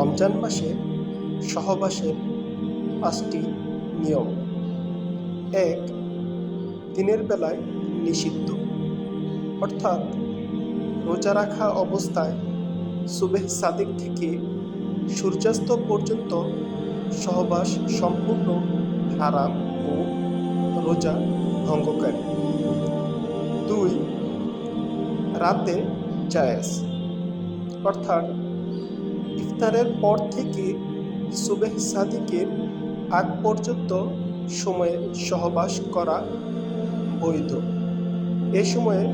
রমজান মাসে সহবাসের পাঁচটি নিয়ম। এক, দিনের বেলায় নিষিদ্ধ। অর্থাৎ রোজা রাখা অবস্থায় সুবেহ সাদিক থেকে সূর্যাস্ত পর্যন্ত সহবাস সম্পূর্ণ হারাম ও রোজা ভঙ্গকারী। দুই, রাতে জায়েজ। অর্থাৎ ইফতারের পর থেকে সুবেহ সাদিকের আগ পর্যন্ত সময়ে সহবাস করা বৈধ। এ সময়ে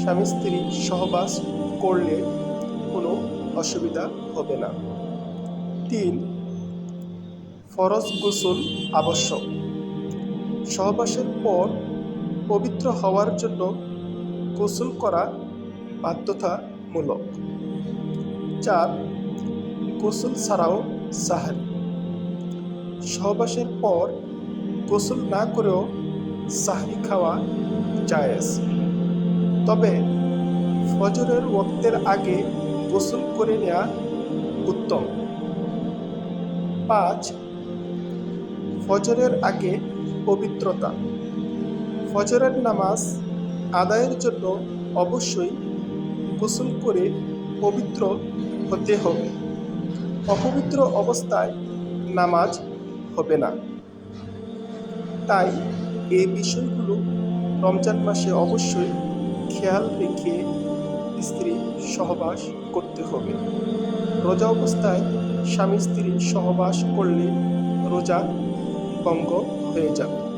স্বামী স্ত্রী সহবাস করলে কোনো অসুবিধা হবে না। তিন, ফরজ গোসল আবশ্যক। সহবাসের পর পবিত্র হওয়ার জন্য গোসল করা বাধ্যতামূলক। চার গোসল ছাড়াও সাহারি সহবাসের পর গোসল না করেও সাহারি খাওয়া জায়েজ। তবে ফজরের ওক্তের আগে গোসল করে নেওয়া উত্তম। পাঁচ, ফজরের আগে পবিত্রতা। ফজরের নামাজ আদায়ের জন্য অবশ্যই গোসল করে পবিত্র হতে হবে। অপবিত্র অবস্থায় নামাজ হবে না। তাই এই বিষয়গুলো রমজান মাসে অবশ্যই খেয়াল রেখে স্ত্রী সহবাস করতে হবে। রোজা অবস্থায় স্বামী স্ত্রী সহবাস করলে রোজা ভঙ্গ হয়ে যাবে।